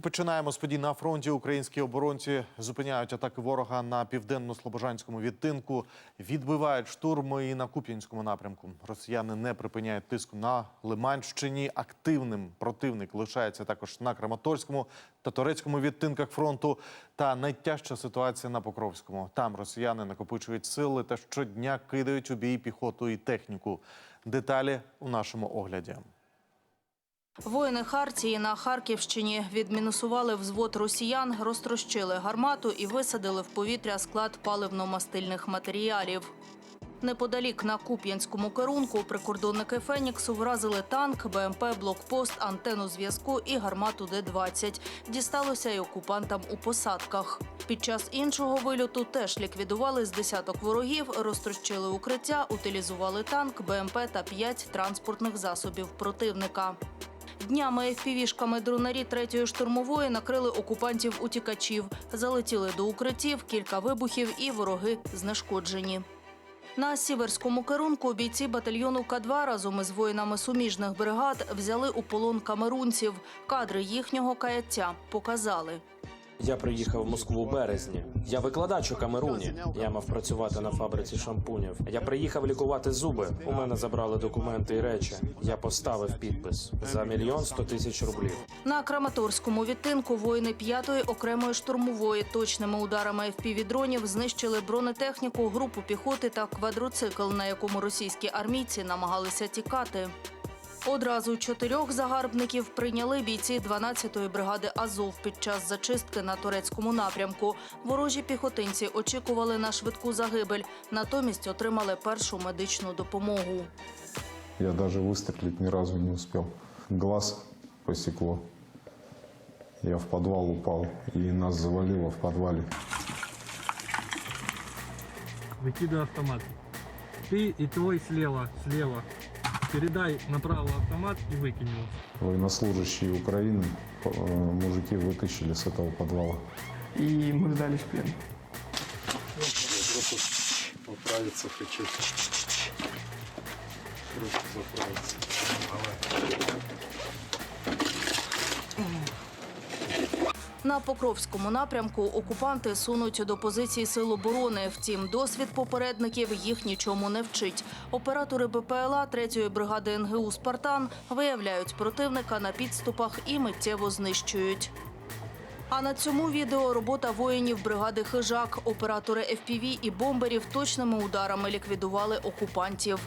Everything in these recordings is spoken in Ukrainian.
І починаємо з подій на фронті. Українські оборонці зупиняють атаки ворога на південно-слобожанському відтинку, відбивають штурми і на Куп'янському напрямку. Росіяни не припиняють тиску на Лиманщині. Активним противник лишається також на Краматорському та Торецькому відтинках фронту. Та найтяжча ситуація на Покровському. Там росіяни накопичують сили та щодня кидають у бій піхоту і техніку. Деталі у нашому огляді. Воїни Хартії на Харківщині відмінусували взвод росіян, розтрощили гармату і висадили в повітря склад паливно-мастильних матеріалів. Неподалік на Куп'янському керунку прикордонники Феніксу вразили танк, БМП, блокпост, антенну зв'язку і гармату Д-20. Дісталося й окупантам у посадках. Під час іншого вильоту теж ліквідували з десяток ворогів, розтрощили укриття, утилізували танк, БМП та п'ять транспортних засобів противника. Днями FPV-шками дронарі третьої штурмової накрили окупантів утікачів. Залетіли до укриттів, кілька вибухів і вороги знешкоджені. На сіверському керунку бійці батальйону К-2 разом із воїнами суміжних бригад взяли у полон камерунців. Кадри їхнього каяття показали. Я приїхав в Москву у березні. Я викладач у Камеруні. Я мав працювати на фабриці шампунів. Я приїхав лікувати зуби. У мене забрали документи і речі. Я поставив підпис за мільйон сто тисяч рублів. На Краматорському відтинку воїни 5-ї окремої штурмової точними ударами FPV-дронів знищили бронетехніку, групу піхоти та квадроцикл, на якому російські армійці намагалися тікати. Одразу чотирьох загарбників прийняли бійці 12-ї бригади Азов під час зачистки на турецькому напрямку. Ворожі піхотинці очікували на швидку загибель, натомість отримали першу медичну допомогу. Я даже выстрелить ни разу не успел. Глаз посекло. Я в подвал упал, и нас завалило в подвале. Выкидывай автомат. Ты и твой слева, слева. Передай направо автомат и выкинь его. Военнослужащие Украины, э, мужики вытащили с этого подвала. и мы сдались в плен. Поправиться хочу. Просто заправиться. На Покровському напрямку окупанти сунуть до позицій сил оборони. Втім, досвід попередників їх нічому не вчить. Оператори БПЛА 3-ї бригади НГУ Спартан виявляють противника на підступах і миттєво знищують. А на цьому відео робота воїнів бригади Хижак. Оператори FPV і бомберів точними ударами ліквідували окупантів.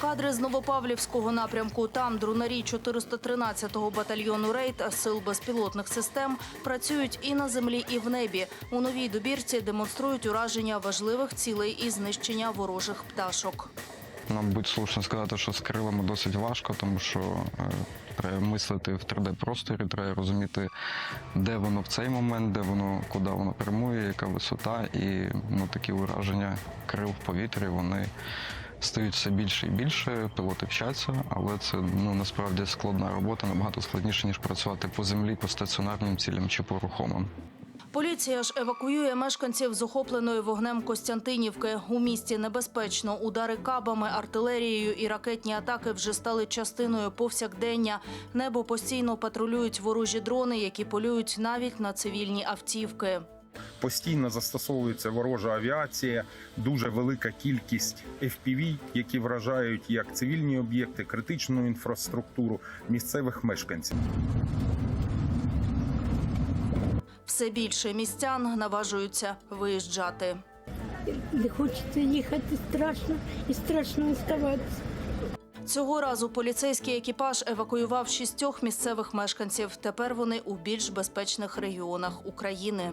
Кадри з Новопавлівського напрямку. Там друнарі 413-го батальйону рейд сил безпілотних систем працюють і на землі, і в небі. У новій добірці демонструють ураження важливих цілей і знищення ворожих пташок. Мабуть, слушно сказати, що з крилами досить важко, тому що е, треба мислити в 3D-просторі, треба розуміти, де воно в цей момент, де воно, куди воно прямує, яка висота, і ну, такі ураження крил в повітрі вони стають все більше і більше. Пілоти вчаться, але це ну насправді складна робота, набагато складніше ніж працювати по землі, по стаціонарним цілям чи по рухомим. Поліція ж евакуює мешканців з охопленої вогнем Костянтинівки. У місті небезпечно. Удари кабами, артилерією і ракетні атаки вже стали частиною повсякдення. Небо постійно патрулюють ворожі дрони, які полюють навіть на цивільні автівки. Постійно застосовується ворожа авіація, дуже велика кількість FPV, які вражають як цивільні об'єкти, критичну інфраструктуру місцевих мешканців. Все більше містян наважуються виїжджати. Не хочеться їхати страшно і страшно оставатися. Цього разу поліцейський екіпаж евакуював шістьох місцевих мешканців. Тепер вони у більш безпечних регіонах України.